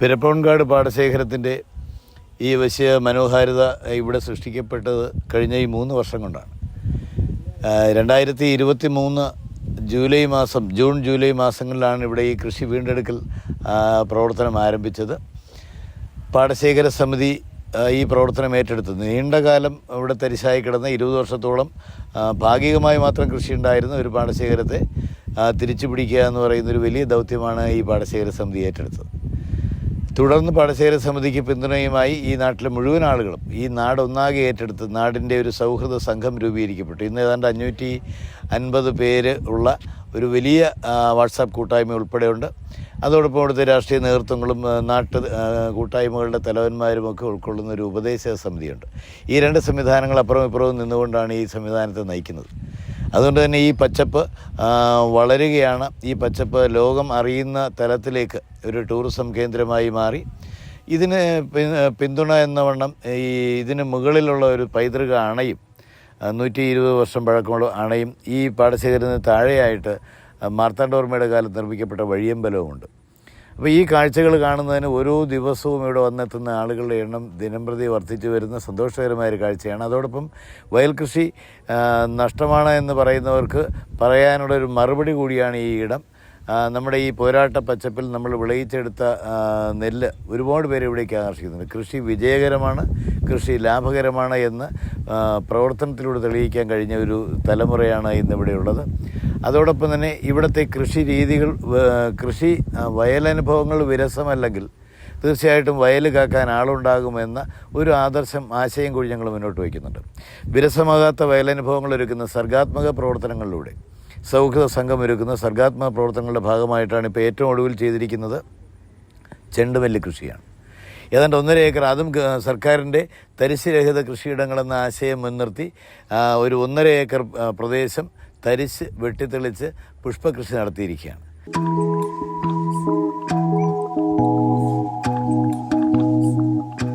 പിരപ്പൺകാട് പാടശേഖരത്തിന്റെ ഈ വശ്യ മനോഹാരിത ഇവിടെ സൃഷ്ടിക്കപ്പെട്ടത് കഴിഞ്ഞ ഈ മൂന്ന് വർഷം കൊണ്ടാണ്. രണ്ടായിരത്തി ഇരുപത്തി മൂന്ന് ജൂലൈ മാസം ജൂൺ ജൂലൈ മാസങ്ങളിലാണ് ഇവിടെ ഈ കൃഷി വീണ്ടെടുക്കൽ പ്രവർത്തനം ആരംഭിച്ചത്. പാടശേഖര സമിതി ഈ പ്രവർത്തനം ഏറ്റെടുത്തത് നീണ്ടകാലം ഇവിടെ തരിശായി കിടന്ന ഇരുപത് വർഷത്തോളം ഭാഗികമായി മാത്രം കൃഷി ഉണ്ടായിരുന്ന ഒരു പാടശേഖരത്തെ തിരിച്ചു പിടിക്കുക എന്ന് പറയുന്നൊരു വലിയ ദൗത്യമാണ് ഈ പാടശേഖര സമിതി ഏറ്റെടുത്തത്. തുടർന്ന് പാടശേഖര സമിതിക്ക് പിന്തുണയുമായി ഈ നാട്ടിലെ മുഴുവൻ ആളുകളും ഈ നാടൊന്നാകെ ഏറ്റെടുത്ത് നാടിന്റെ ഒരു സൗഹൃദ സംഘം രൂപീകരിക്കപ്പെട്ടു. ഇന്ന് ഏതാണ്ട് അഞ്ഞൂറ്റി അൻപത് പേര് ഉള്ള ഒരു വലിയ വാട്സാപ്പ് കൂട്ടായ്മ ഉൾപ്പെടെയുണ്ട്. അതോടൊപ്പം ഇവിടുത്തെ രാഷ്ട്രീയ നേതൃത്വങ്ങളും നാട്ട് കൂട്ടായ്മകളുടെ തലവന്മാരും ഒക്കെ ഉൾക്കൊള്ളുന്ന ഒരു ഉപദേശക സമിതിയുണ്ട്. ഈ രണ്ട് സംവിധാനങ്ങൾ അപ്പുറം ഇപ്പുറവും നിന്നുകൊണ്ടാണ് ഈ സംവിധാനത്തെ നയിക്കുന്നത്. അതുകൊണ്ട് തന്നെ ഈ പച്ചപ്പ് വളരുകയാണ്. ഈ പച്ചപ്പ് ലോകം അറിയുന്ന തലത്തിലേക്ക് ഒരു ടൂറിസം കേന്ദ്രമായി മാറി. ഇതിന് പിന്തുണ എന്ന വണ്ണം ഈ ഇതിന് മുകളിലുള്ള ഒരു പൈതൃക അണയും നൂറ്റി ഇരുപത് വർഷം പഴക്കമുള്ള അണയും ഈ പാടശേഖരത്തിന് താഴെയായിട്ട് മാർത്താണ്ഡോർമ്മയുടെ കാലത്ത് നിർമ്മിക്കപ്പെട്ട വഴിയമ്പലവുമുണ്ട്. അപ്പോൾ ഈ കാഴ്ചകൾ കാണുന്നതിന് ഓരോ ദിവസവും ഇവിടെ വന്നെത്തുന്ന ആളുകളുടെ എണ്ണം ദിനംപ്രതി വർദ്ധിച്ചു വരുന്ന സന്തോഷകരമായ ഒരു കാഴ്ചയാണ്. അതോടൊപ്പം വയൽ കൃഷി നഷ്ടമാണ് എന്ന് പറയുന്നവർക്ക് പറയാനുള്ള ഒരു മറുപടി കൂടിയാണ് ഈ ഇടം. നമ്മുടെ ഈ പോരാട്ട പച്ചപ്പിൽ നമ്മൾ വിളയിച്ചെടുത്ത നെല്ല് ഒരുപാട് പേര് ഇവിടേക്ക് ആകർഷിക്കുന്നുണ്ട്. കൃഷി വിജയകരമാണ് കൃഷി ലാഭകരമാണ് എന്ന് പ്രവർത്തനത്തിലൂടെ തെളിയിക്കാൻ കഴിഞ്ഞ ഒരു തലമുറയാണ് ഇന്നിവിടെയുള്ളത്. അതോടൊപ്പം തന്നെ ഇവിടുത്തെ കൃഷി രീതികൾ കൃഷി വയലനുഭവങ്ങൾ വിരസമല്ലെങ്കിൽ തീർച്ചയായിട്ടും വയൽ കാക്കാൻ ആളുണ്ടാകുമെന്ന ഒരു ആദർശം ആശയം കൂടി ഞങ്ങൾ മുന്നോട്ട് വയ്ക്കുന്നുണ്ട്. വിരസമാകാത്ത വയലനുഭവങ്ങൾ ഒരുക്കുന്ന സർഗാത്മക പ്രവർത്തനങ്ങളിലൂടെ സൗഹൃദ സംഘം ഒരുക്കുന്ന സർഗാത്മക പ്രവർത്തനങ്ങളുടെ ഭാഗമായിട്ടാണ് ഇപ്പോൾ ഏറ്റവും ഒടുവിൽ ചെയ്തിരിക്കുന്നത് ചെണ്ടുമല്ലി കൃഷിയാണ്. ഏതാണ്ട് ഒന്നര ഏക്കർ അതും സർക്കാരിന്റെ തരിശുരഹിത കൃഷിയിടങ്ങളെന്ന ആശയം മുൻനിർത്തി ഒരു ഒന്നര ഏക്കർ പ്രദേശം തരിശ് വെട്ടിത്തെളിച്ച് പുഷ്പകൃഷി നടത്തിയിരിക്കുകയാണ്.